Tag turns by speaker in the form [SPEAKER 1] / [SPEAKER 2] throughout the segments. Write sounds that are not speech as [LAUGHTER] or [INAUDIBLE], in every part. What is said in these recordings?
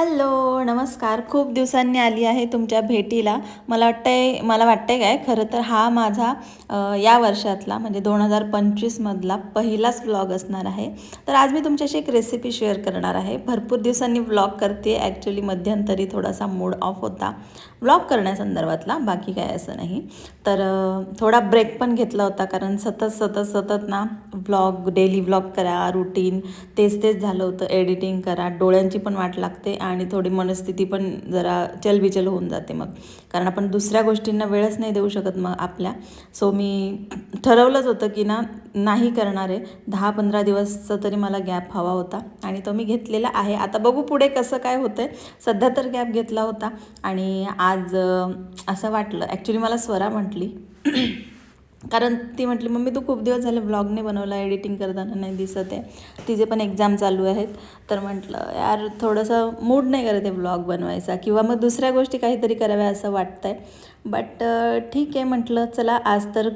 [SPEAKER 1] Hello नमस्कार. खूप दिवसांनी आली आहे तुमच्या भेटीला. मला वाटतंय मला वाटतंय काय? खरं तर हा माझा या वर्षातला म्हणजे दोन हजार पंचवीसमधला पहिलाच व्लॉग असणार आहे. तर आज मी तुमच्याशी एक रेसिपी शेअर करणार आहे. भरपूर दिवसांनी व्लॉग करते ॲक्च्युली मध्यंतरी थोडासा मूड ऑफ होता. व्लॉग करण्यासंदर्भातला बाकी काय असं नाही. तर थोडा ब्रेक पण घेतला होता कारण सतत सतत सतत ना व्लॉग डेली व्लॉग करा रुटीन तेच तेच झालं होतं. एडिटिंग करा. डोळ्यांची पण वाट लागते आणि आणि थोडी मनस्थिती पण जरा चलबिचल होऊन जाते मग. कारण आपण दुसऱ्या गोष्टींना वेळच नाही देऊ शकत मग आपल्या. सो मी ठरवलंच होतं की ना नाही करणार आहे. दहा पंधरा दिवसचा तरी मला गॅप हवा होता आणि तो मी घेतलेला आहे. आता बघू पुढे कसं काय होतं आहे सध्या तर गॅप घेतला होता आणि आज असं वाटलं. ॲक्च्युली मला स्वरा म्हटली. कारण ती म्हटली मम्मी तू खूप दिवस झाले ब्लॉग नाही बनवला एडिटिंग करताना नाही दिसत आहे. तिचे पण एक्झाम चालू आहेत. तर म्हटलं यार थोडंसं मूड नाही करत आहे ब्लॉग बनवायचा किंवा मग दुसऱ्या गोष्टी काहीतरी कराव्या असं वाटतं आहे बट ठीक आहे म्हटलं चला आज तर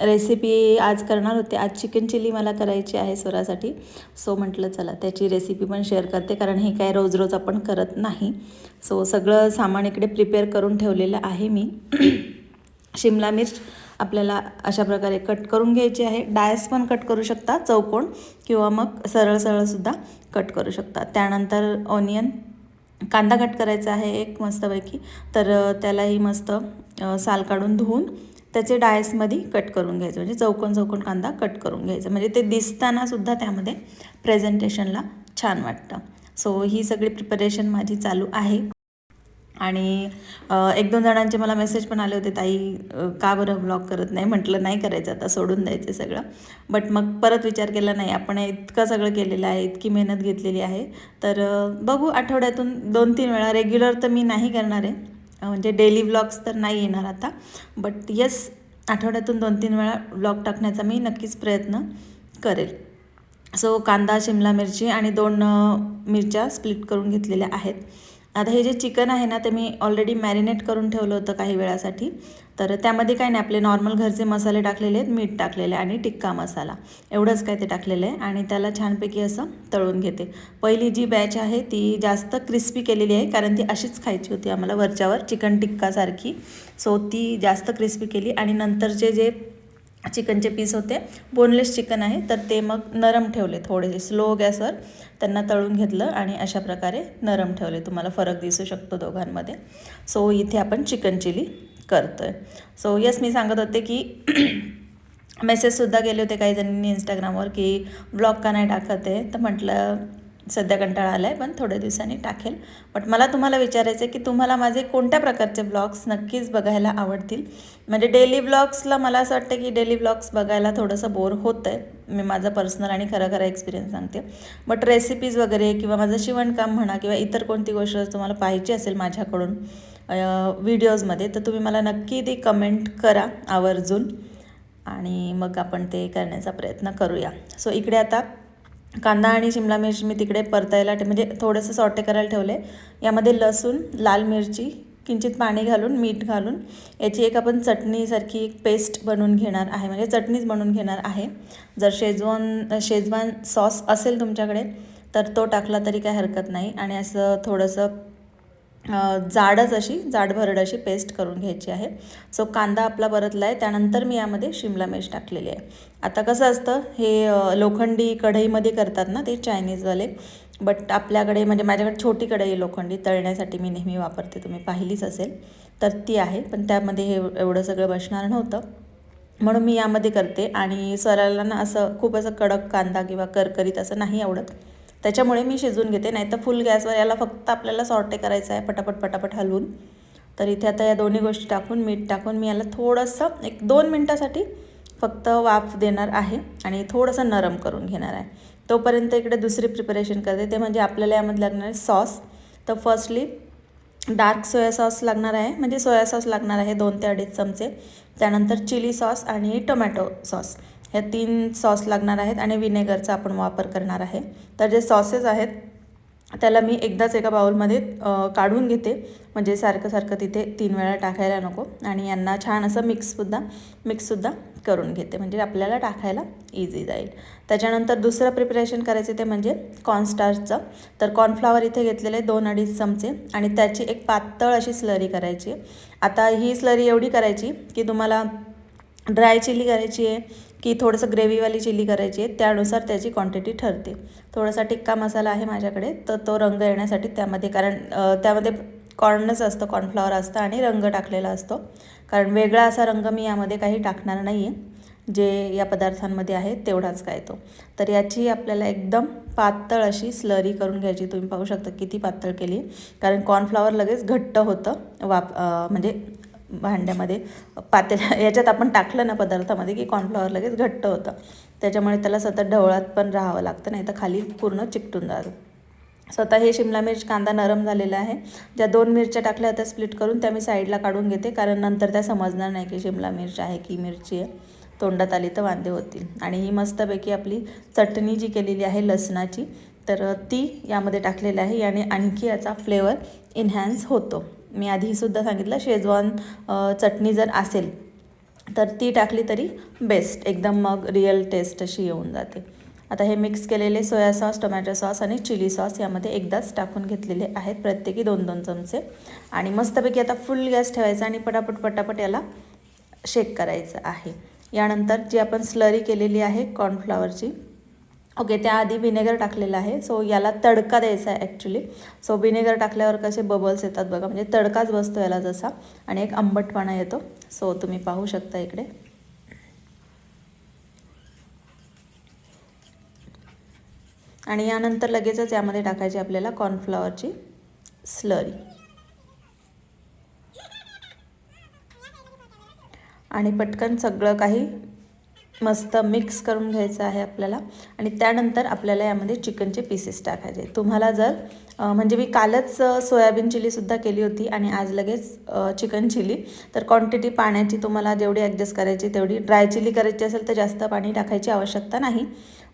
[SPEAKER 1] रेसिपी आज करणार होते. आज चिकन चिली मला करायची आहे स्वरासाठी. सो म्हटलं चला त्याची रेसिपी पण शेअर करते कारण हे काय रोज रोज आपण करत नाही. सो सगळं सामान इकडे प्रिपेअर करून ठेवलेलं आहे मी. शिमला मिर्च आपल्याला अशा प्रकारे कट करून घ्यायची आहे. डायस पण कट करू शकता चौकोन किंवा मग सरळ सरळसुद्धा कट करू शकता. त्यानंतर ऑनियन कांदा कट करायचा आहे एक मस्तपैकी. तर त्यालाही मस्त साल काढून धुवून त्याचे डायसमध्ये कट करून घ्यायचं. म्हणजे चौकोन चौकोन कांदा कट करून घ्यायचं. म्हणजे ते दिसताना सुद्धा त्यामध्ये प्रेझेंटेशनला छान वाटतं. सो ही सगळी प्रिपरेशन माझी चालू आहे. आणि एक दोन जणांचे मला मेसेज पण आले होते ताई का बरं ब्लॉग करत नाही? म्हटलं नाही करायचं आता सोडून द्यायचं सगळं. बट मग परत विचार केला नाही आपण इतकं सगळं केलेलं आहे इतकी मेहनत घेतलेली आहे तर बघू आठवड्यातून दोन तीन वेळा रेग्युलर तर मी नाही करणार आहे म्हणजे डेली ब्लॉग्स तर नाही येणार आता. बट येस आठवड्यातून दोन तीन वेळा ब्लॉग टाकण्याचा मी नक्कीच प्रयत्न करेल. सो कांदा शिमला मिरची आणि दोन मिरच्या स्प्लिट करून घेतलेल्या आहेत. आता हे जे चिकन आहे ना ते मी ऑलरेडी मॅरिनेट करून ठेवलं होतं काही वेळासाठी. तर त्यामध्ये काय नाही आपले नॉर्मल घरचे मसाले टाकलेले आहेत मीठ टाकलेले आणि टिक्का मसाला. एवढंच काय ते टाकलेलं आहे आणि त्याला छानपैकी असं तळून घेते. पहिली जी बॅच आहे ती जास्त क्रिस्पी केलेली आहे कारण ती अशीच खायची होती आम्हाला वरच्यावर चिकन टिक्कासारखी. सो ती जास्त क्रिस्पी केली आणि नंतरचे जे चिकनचे पीस होते. बोनलेस चिकन आहे. तर ते मग नरम ठेवले थोडेसे. स्लो गॅसवर त्यांना तळून घेतलं आणि अशा प्रकारे नरम ठेवले. तुम्हाला फरक दिसू शकतो दोघांमध्ये. सो इथे आपण चिकन चिली करतो आहे सो यस मी सांगत होते की [COUGHS] मेसेजसुद्धा गेले होते काही जणांनी इंस्टाग्रामवर की ब्लॉग का नाही टाकत आहे? तर म्हटलं सध्या कंटाळा आला आहे पण थोड्या दिवसांनी टाकेल. बट मला तुम्हाला विचारायचं आहे की तुम्हाला माझे कोणत्या प्रकारचे ब्लॉग्स नक्कीच बघायला आवडतील? म्हणजे डेली ब्लॉग्सला मला असं वाटतं की डेली ब्लॉग्स बघायला थोडंसं बोर होतं आहे मी माझं पर्सनल आणि खरं खरं एक्सपिरियन्स सांगते. बट रेसिपीज वगैरे किंवा माझं शिवणकाम म्हणा किंवा इतर कोणती गोष्ट तुम्हाला पाहिजे असेल माझ्याकडून व्हिडिओजमध्ये तर तुम्ही मला नक्की ती कमेंट करा आवर्जून. आणि मग आपण ते करण्याचा प्रयत्न करूया. सो इकडे आता कांदा आणि शिमला मिरची मी तिकडे परतायला ठे म्हणजे थोडंसं सॉटे करायला ठेवले यामध्ये लसूण लाल मिरची किंचित पाणी घालून मीठ घालून याची एक आपण चटणीसारखी एक पेस्ट बनवून घेणार आहे. म्हणजे चटणीच बनवून घेणार आहे. जर शेजवान शेजवान सॉस असेल तुमच्याकडे तर तो टाकला तरी काही हरकत नाही. आणि असं थोडंसं जाडच अशी जाडभरड अशी पेस्ट करून घ्यायची आहे. सो कांदा आपला परतला आहे त्यानंतर मी यामध्ये शिमला मिर्च टाकलेली आहे. आता कसं असतं हे लोखंडी कढईमध्ये करतात ना ते चायनीजवाले बट आपल्याकडे म्हणजे माझ्याकडे छोटी कढई आहे लोखंडी तळण्यासाठी मी नेहमी वापरते. तुम्ही पाहिलीच असेल तर ती आहे. पण त्यामध्ये हे एवढं सगळं बसणार नव्हतं. म्हणून मी यामध्ये करते. आणि स्वराला ना असं खूप असं कडक कांदा किंवा करकरीत असं नाही आवडत. त्याच्यामुळे मी शिजवून घेते. नाही तर फुल गॅसवर याला फक्त आपल्याला सॉर्टे करायचं आहे पटापट पटापट हलवून. तर इथे आता या दोन्ही गोष्टी टाकून मीठ टाकून मी याला थोडंसं एक दोन मिनटासाठी फक्त वाफ देणार आहे आणि थोडंसं नरम करून घेणार आहे. तोपर्यंत इकडे दुसरी प्रिपरेशन करते. ते म्हणजे आपल्याला यामध्ये लागणार आहे सॉस तर फर्स्टली डार्क सोया सॉस लागणार आहे. म्हणजे सोया सॉस लागणार आहे दोन ते अडीच चमचे. त्यानंतर चिली सॉस आणि टोमॅटो सॉस ह्या तीन सॉस लागणार आहेत आणि विनेगरचा आपण वापर करणार आहे. तर जे सॉसेस आहेत त्याला मी एकदाच एका बाउलमध्ये काढून घेते. म्हणजे सारखं सारखं तिथे तीन वेळा टाकायला नको. आणि यांना छान असं मिक्ससुद्धा मिक्ससुद्धा करून घेते. म्हणजे आपल्याला टाकायला इझी जाईल. त्याच्यानंतर दुसरं प्रिपरेशन करायचं ते म्हणजे कॉर्नस्टार्चचं तर कॉर्नफ्लावर इथे घेतलेले दोन अडीच चमचे. आणि त्याची एक पातळ अशी स्लरी करायची. आता ही स्लरी एवढी करायची की तुम्हाला ड्राय चिली करायची आहे की थोडंसं ग्रेव्हीवाली चिली करायची आहे त्यानुसार त्याची क्वांटिटी ठरते. थोडासा टिक्का मसाला आहे माझ्याकडे तर तो रंग येण्यासाठी त्यामध्ये कारण त्यामध्ये कॉर्नच असतं कॉर्नफ्लॉवर असतं आणि रंग टाकलेला असतो. कारण वेगळा असा रंग मी यामध्ये काही टाकणार नाही आहे जे या पदार्थांमध्ये आहे तेवढाच काय तो. तर याची आपल्याला एकदम पातळ अशी स्लरी करून घ्यायची. तुम्ही पाहू शकता किती पातळ केली. कारण कॉर्नफ्लॉवर लगेच घट्ट होतं. वाप म्हणजे भांड्यामध्ये पातेल्या [LAUGHS] याच्यात आपण टाकलं ना पदार्थामध्ये की कॉर्नफ्लॉवर लगेच घट्ट होतं. त्याच्यामुळे त्याला सतत ढवळात पण राहावं लागतं नाही तर खाली पूर्ण चिकटून जातं. स्वतः हे शिमला मिर्च कांदा नरम झालेला आहे. ज्या दोन मिरच्या टाकल्या होत्या स्प्लिट करून त्या मी साईडला काढून घेते कारण नंतर त्या समजणार नाही की शिमला मिरच आहे की मिरची आहे. तोंडात आली तर वांदे होतील. आणि ही मस्तपैकी आपली चटणी जी केलेली आहे लसणाची तर ती यामध्ये टाकलेली आहे. याने आणखी याचा फ्लेवर इन्हॅन्स होतो. मी आधीसुद्धा सांगितलं शेजवान चटणी जर असेल तर ती टाकली तरी बेस्ट एकदम मग रिअल टेस्ट अशी येऊन जाते. आता हे मिक्स केलेले सोया सॉस टोमॅटो सॉस आणि चिली सॉस यामध्ये एकदाच टाकून घेतलेले आहेत प्रत्येकी दोन दोन चमचे. आणि मस्तपैकी आता फुल गॅस ठेवायचा आणि पटापट पटापट याला शेक करायचं आहे. यानंतर जी आपण स्लरी केलेली आहे कॉर्नफ्लॉवरची ओके त्याआधी विनेगर टाकलेलं आहे. सो याला तडका द्यायचा आहे ॲक्च्युली सो विनेगर टाकल्यावर कसे बबल्स येतात बघा. म्हणजे तडकाच बसतो याला जसा. आणि एक आंबटपणा येतो. सो तुम्ही पाहू शकता इकडे. आणि यानंतर लगेचच यामध्ये टाकायची आपल्याला कॉर्नफ्लॉवरची स्लरी आणि पटकन सगळं काही मस्त मिक्स करून घ्यायचं आहे आपल्याला. आणि त्यानंतर आपल्याला यामध्ये चिकनचे पीसेस टाकायचे. तुम्हाला जर म्हणजे मी कालच सोयाबीन चिलीसुद्धा केली होती आणि आज लगेच चिकन चिली तर क्वांटिटी पाण्याची तुम्हाला जेवढी ॲडजस्ट करायची तेवढी. ड्राय चिली करायची असेल तर जास्त पाणी टाकायची आवश्यकता नाही.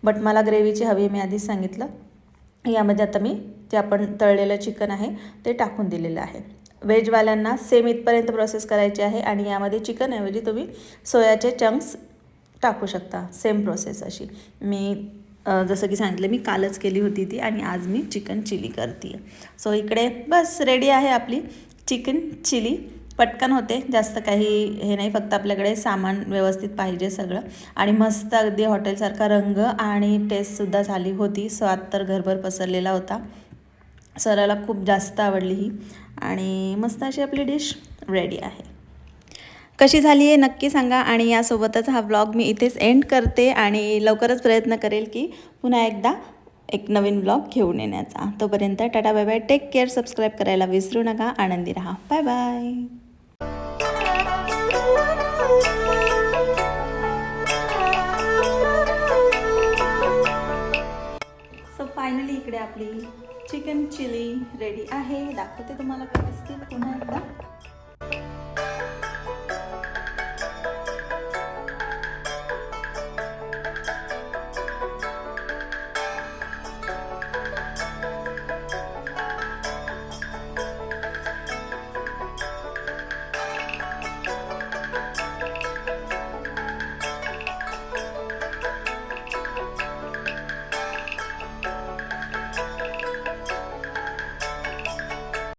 [SPEAKER 1] बट मला ग्रेव्हीची हवी मी आधीच सांगितलं. यामध्ये आता मी जे आपण तळलेलं चिकन आहे ते टाकून दिलेलं आहे. व्हेजवाल्यांना सेम इथपर्यंत प्रोसेस करायची आहे आणि यामध्ये चिकनऐवजी तुम्ही सोयाचे चंक्स टाकू शकता. सेम प्रोसेस अशी. मी जसं की सांगितलं मी कालच केली होती ती आणि आज मी चिकन चिली करते. सो इकडे बस रेडी आहे आपली. Chicken chilli. पटकन होते. जास्त काही हे नाही. फक्त आपल्याकडे सामान व्यवस्थित पाहिजे सगळं. आणि मस्त अगदी हॉटेलसारखा रंग आणि टेस्टसुद्धा झाली होती. स्वाद तर घरभर पसरलेला होता. सराला खूप जास्त आवडली ही. आणि मस्त अशी आपली डिश रेडी आहे. कशी झाली आहे नक्की सांगा आणि यासोबतच हा ब्लॉग मी इथेच एंड करते आणि लवकरच प्रयत्न करेल की पुन्हा एकदा एक नवीन ब्लॉग घेऊन येण्याचा. तोपर्यंत tata bye bye take care subscribe करायला विसरू नका. आनंदी राहा. बाय बाय सो फायनली इकडे आपली चिकन चिली रेडी आहे. दाखवते तुम्हाला व्यवस्थित पुन्हा एकदा.